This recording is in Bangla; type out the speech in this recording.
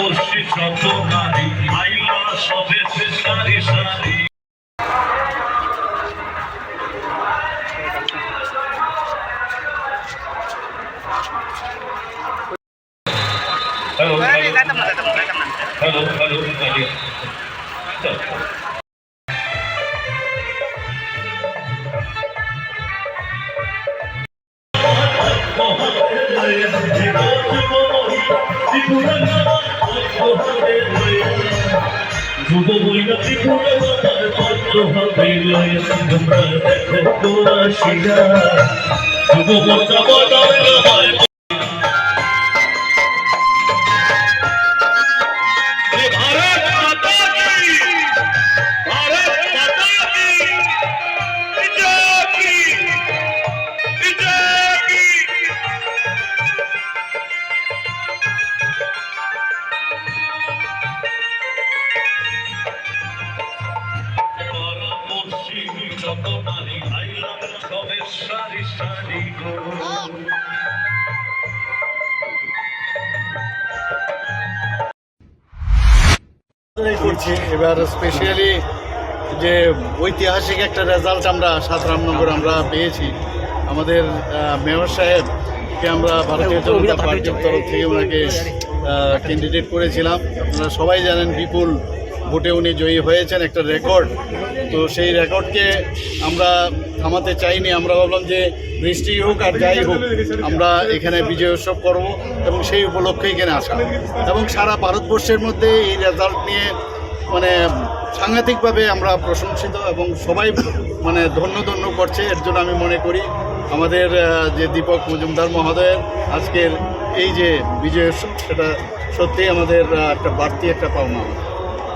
আকর্ষী যত নারী আইলা সবে সারি সারি hello hello hello hello Thank you. যুব বইলা ত্রিপুরা বাবার পত্র হবে লয় তোমরা দেখো তো আসিয়া যুব মোর্চা বদল যত নারী আইলাম সবে সারি সারি গো। করছি এবার স্পেশালি যে ঐতিহাসিক একটা রেজাল্ট আমরা সাত রামনগর আমরা পেয়েছি। আমাদের মেয়র সাহেবকে আমরা ভারতীয় জনতা পার্টির তরফ থেকে ওনাকে ক্যান্ডিডেট করেছিলাম। আপনারা সবাই জানেন বিপুল ভোটে উনি জয়ী হয়েছেন, একটা রেকর্ড তো সেই রেকর্ডকে আমরা থামাতে চাইনি। আমরা ভাবলাম যে বৃষ্টি হোক আর যাই হোক, আমরা এখানে বিজয় উৎসব করব এবং সেই উপলক্ষে এখানে আসা। এবং সারা ভারতবর্ষের মধ্যে এই রেজাল্ট নিয়ে মানে সাংঘাতিকভাবে আমরা প্রশংসিত এবং সবাই মানে ধন্য ধন্য করছে। এর জন্য আমি মনে করি আমাদের যে দীপক মজুমদার মহোদয়ের আজকের এই যে বিজয় সেটা সত্যিই আমাদের একটা বাড়তি একটা পাওনা।